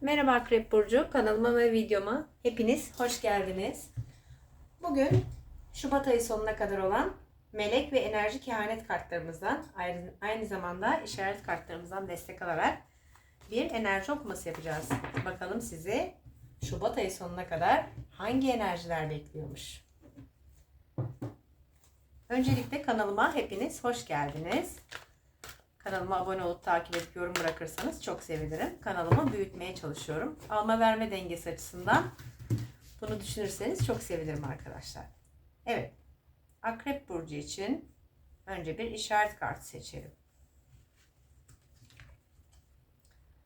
Merhaba Akrep Burcu, kanalıma ve videoma hepiniz hoş geldiniz. Bugün Şubat ayı sonuna kadar olan melek ve enerji kehanet kartlarımızdan aynı, zamanda işaret kartlarımızdan destek alarak bir enerji okuması yapacağız. Bakalım sizi Şubat ayı sonuna kadar hangi enerjiler bekliyormuş? Öncelikle kanalıma hepiniz hoş geldiniz. Kanalıma abone olup takip edip yorum bırakırsanız çok sevinirim. Kanalımı büyütmeye çalışıyorum. Alma verme dengesi açısından bunu düşünürseniz çok sevinirim arkadaşlar. Evet. Akrep burcu için önce bir işaret kartı seçelim.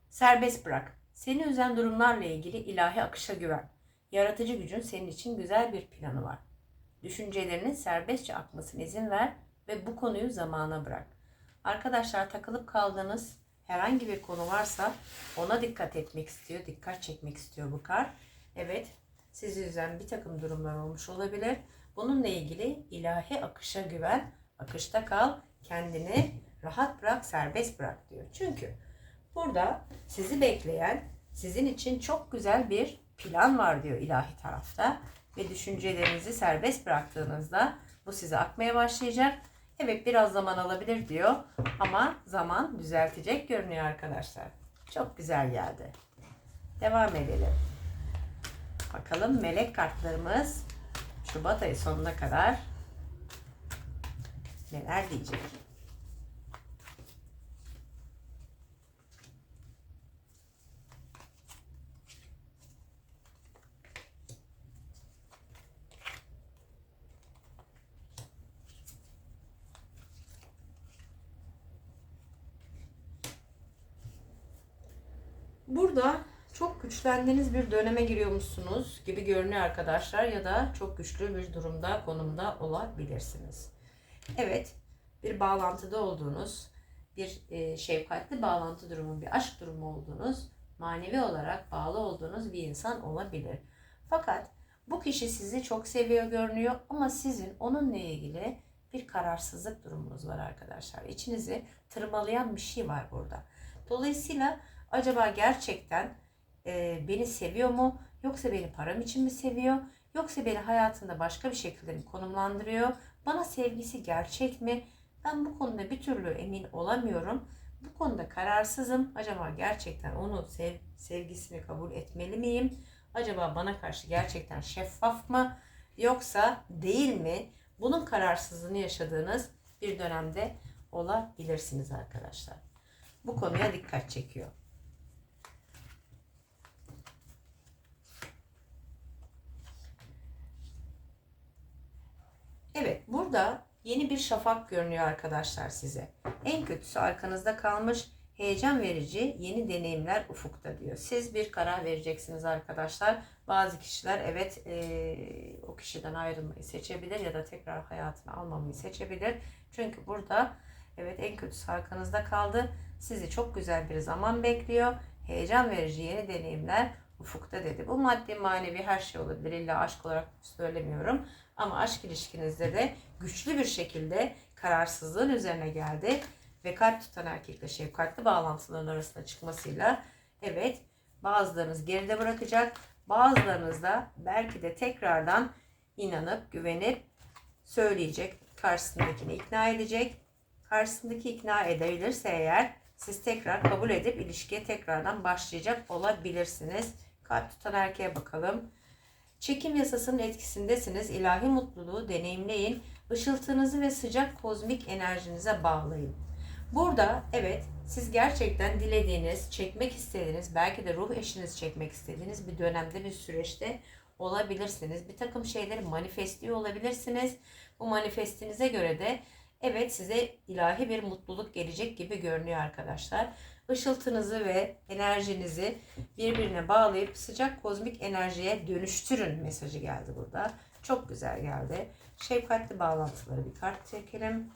Serbest bırak. Seni üzen durumlarla ilgili ilahi akışa güven. Yaratıcı gücün senin için güzel bir planı var. Düşüncelerinin serbestçe akmasına izin ver ve bu konuyu zamana bırak. Arkadaşlar takılıp kaldığınız herhangi bir konu varsa ona dikkat etmek istiyor, dikkat çekmek istiyor bu kar. Evet, sizi üzen bir takım durumlar olmuş olabilir. Bununla ilgili ilahi akışa güven, akışta kal, kendini rahat bırak, serbest bırak diyor. Çünkü burada sizi bekleyen, sizin için çok güzel bir plan var diyor ilahi tarafta. Ve düşüncelerinizi serbest bıraktığınızda bu size akmaya başlayacak Evet biraz zaman alabilir diyor ama zaman düzeltecek görünüyor arkadaşlar. Çok güzel geldi. Devam edelim. Bakalım melek kartlarımız Şubat ayı sonuna kadar neler diyecek? Burada çok güçlendiğiniz bir döneme giriyormuşsunuz gibi görünüyor arkadaşlar ya da çok güçlü bir durumda, konumda olabilirsiniz. Evet, bir bağlantıda olduğunuz, bir e, şefkatli bağlantı durumu, bir aşk durumu olduğunuz, manevi olarak bağlı olduğunuz bir insan olabilir. Fakat bu kişi sizi çok seviyor görünüyor ama sizin onunla ilgili bir kararsızlık durumunuz var arkadaşlar. İçinizi tırmalayan bir şey var burada. Dolayısıyla acaba gerçekten e, beni seviyor mu? Yoksa beni param için mi seviyor? Yoksa beni hayatında başka bir şekilde mi konumlandırıyor? Bana sevgisi gerçek mi? Ben bu konuda bir türlü emin olamıyorum. Bu konuda kararsızım. Acaba gerçekten onu sev, sevgisini kabul etmeli miyim? Acaba bana karşı gerçekten şeffaf mı? Yoksa değil mi? Bunun kararsızlığını yaşadığınız bir dönemde olabilirsiniz arkadaşlar. Bu konuya dikkat çekiyor. Evet, burada yeni bir şafak görünüyor arkadaşlar size. En kötüsü arkanızda kalmış heyecan verici yeni deneyimler ufukta diyor. Siz bir karar vereceksiniz arkadaşlar. Bazı kişiler evet e, o kişiden ayrılmayı seçebilir ya da tekrar hayatını almamayı seçebilir. Çünkü burada evet en kötüsü arkanızda kaldı. Sizi çok güzel bir zaman bekliyor. Heyecan verici yeni deneyimler ufukta dedi. Bu maddi manevi her şey olabilir. İlla aşk olarak söylemiyorum. Ama aşk ilişkinizde de güçlü bir şekilde kararsızlığın üzerine geldi. Ve kalp tutan erkekle şefkatli bağlantıların arasında çıkmasıyla evet bazılarınız geride bırakacak. Bazılarınız da belki de tekrardan inanıp güvenip söyleyecek. Karşısındakini ikna edecek. Karşısındaki ikna edebilirse eğer siz tekrar kabul edip ilişkiye tekrardan başlayacak olabilirsiniz. Kalp tutan erkeğe bakalım. Çekim yasasının etkisindesiniz. İlahi mutluluğu deneyimleyin. Işıltınızı ve sıcak kozmik enerjinize bağlayın. Burada evet siz gerçekten dilediğiniz, çekmek istediğiniz, belki de ruh eşiniz çekmek istediğiniz bir dönemde bir süreçte olabilirsiniz. Bir takım şeyleri manifestliyor olabilirsiniz. Bu manifestinize göre de evet size ilahi bir mutluluk gelecek gibi görünüyor arkadaşlar. Işıltınızı ve enerjinizi birbirine bağlayıp sıcak kozmik enerjiye dönüştürün mesajı geldi burada. Çok güzel geldi. Şefkatli bağlantıları bir kart çekelim.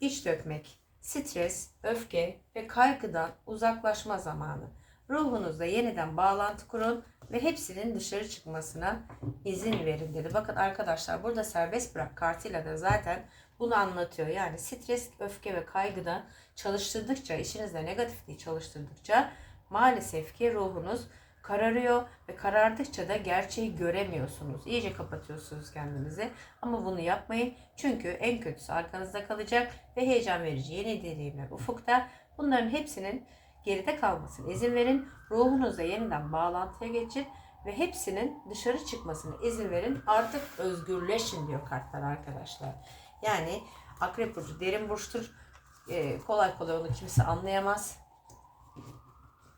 İç dökmek, stres, öfke ve kaygıdan uzaklaşma zamanı. Ruhunuzla yeniden bağlantı kurun ve hepsinin dışarı çıkmasına izin verin dedi. Bakın arkadaşlar burada serbest bırak kartıyla da zaten bunu anlatıyor. Yani stres, öfke ve kaygıdan çalıştırdıkça, işinizde negatifliği çalıştırdıkça maalesef ki ruhunuz kararıyor ve karardıkça da gerçeği göremiyorsunuz. İyice kapatıyorsunuz kendinizi. Ama bunu yapmayın. Çünkü en kötüsü arkanızda kalacak ve heyecan verici yeni deneyimler ufukta. Bunların hepsinin geride kalmasına izin verin. Ruhunuzla yeniden bağlantıya geçin ve hepsinin dışarı çıkmasına izin verin. Artık özgürleşin diyor kartlar arkadaşlar. Yani Akrep Burcu derin burçtur. Ee, kolay kolay onu kimse anlayamaz.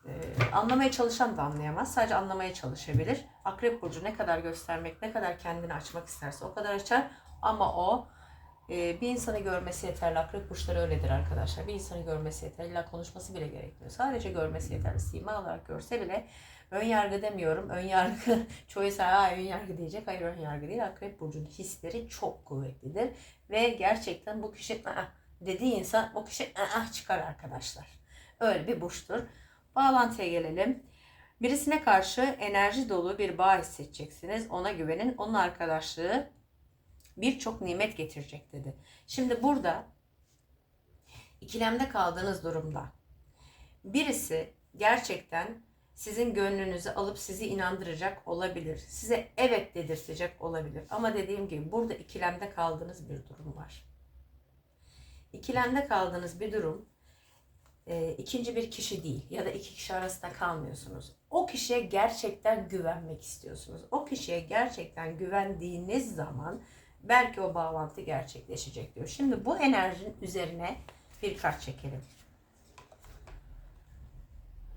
Ee, anlamaya çalışan da anlayamaz. Sadece anlamaya çalışabilir. Akrep Burcu ne kadar göstermek, ne kadar kendini açmak isterse o kadar açar. Ama o e, bir insanı görmesi yeterli. Akrep burçları öyledir arkadaşlar. Bir insanı görmesi yeterli. İlla konuşması bile gerekmiyor. Sadece görmesi yeterli. Sima olarak görse bile ön yargı demiyorum. Ön yargı çoğu insan "Aa, ön yargı diyecek. Hayır ön yargı değil. Akrep burcunun hisleri çok kuvvetlidir. Ve gerçekten bu kişi "Aa" dediği insan o kişi "Aa" çıkar arkadaşlar. Öyle bir burçtur. Bağlantıya gelelim. Birisine karşı enerji dolu bir bağ hissedeceksiniz. Ona güvenin. Onun arkadaşlığı birçok nimet getirecek dedi. Şimdi burada ikilemde kaldığınız durumda birisi gerçekten sizin gönlünüzü alıp sizi inandıracak olabilir. Size evet dedirtecek olabilir. Ama dediğim gibi burada ikilemde kaldığınız bir durum var. İkilemde kaldığınız bir durum e, ikinci bir kişi değil ya da iki kişi arasında kalmıyorsunuz. O kişiye gerçekten güvenmek istiyorsunuz. O kişiye gerçekten güvendiğiniz zaman belki o bağlantı gerçekleşecek diyor. Şimdi bu enerjinin üzerine bir kart çekelim.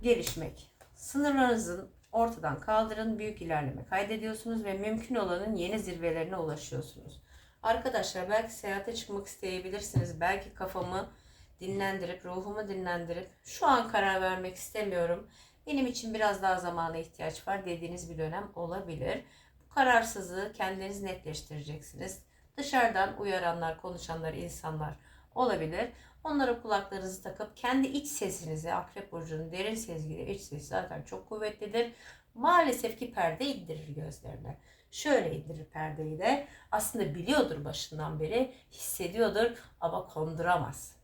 Gelişmek. Sınırlarınızın ortadan kaldırın, büyük ilerleme kaydediyorsunuz ve mümkün olanın yeni zirvelerine ulaşıyorsunuz. Arkadaşlar belki seyahate çıkmak isteyebilirsiniz. Belki kafamı dinlendirip, ruhumu dinlendirip şu an karar vermek istemiyorum. Benim için biraz daha zamana ihtiyaç var dediğiniz bir dönem olabilir. Kararsızlığı kendiniz netleştireceksiniz. Dışarıdan uyaranlar, konuşanlar, insanlar olabilir. Onlara kulaklarınızı takıp kendi iç sesinizi, Akrep Burcu'nun derin sezgili iç sesi zaten çok kuvvetlidir. Maalesef ki perde indirir gözlerine. Şöyle indirir perdeyi de. Aslında biliyordur başından beri, hissediyordur ama konduramaz.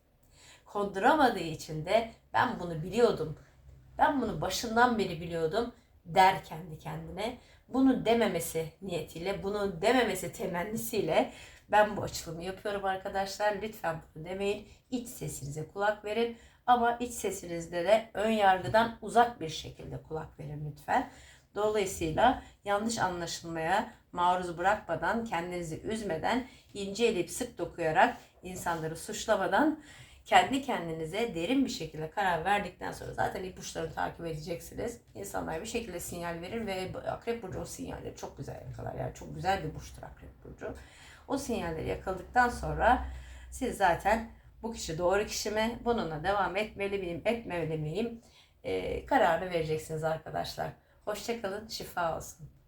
Konduramadığı için de ben bunu biliyordum. Ben bunu başından beri biliyordum der kendi kendine. Bunu dememesi niyetiyle, bunu dememesi temennisiyle ben bu açılımı yapıyorum arkadaşlar. Lütfen bunu demeyin. İç sesinize kulak verin. Ama iç sesinizde de ön yargıdan uzak bir şekilde kulak verin lütfen. Dolayısıyla yanlış anlaşılmaya maruz bırakmadan, kendinizi üzmeden, ince elip sık dokuyarak, insanları suçlamadan kendi kendinize derin bir şekilde karar verdikten sonra zaten ipuçlarını takip edeceksiniz. İnsanlar bir şekilde sinyal verir ve Akrep Burcu o sinyalleri çok güzel yakalar. Yani çok güzel bir burçtur Akrep Burcu. O sinyalleri yakaladıktan sonra siz zaten bu kişi doğru kişi mi? Bununla devam etmeli miyim, etmemeli miyim? Ee, kararını vereceksiniz arkadaşlar. Hoşçakalın, şifa olsun.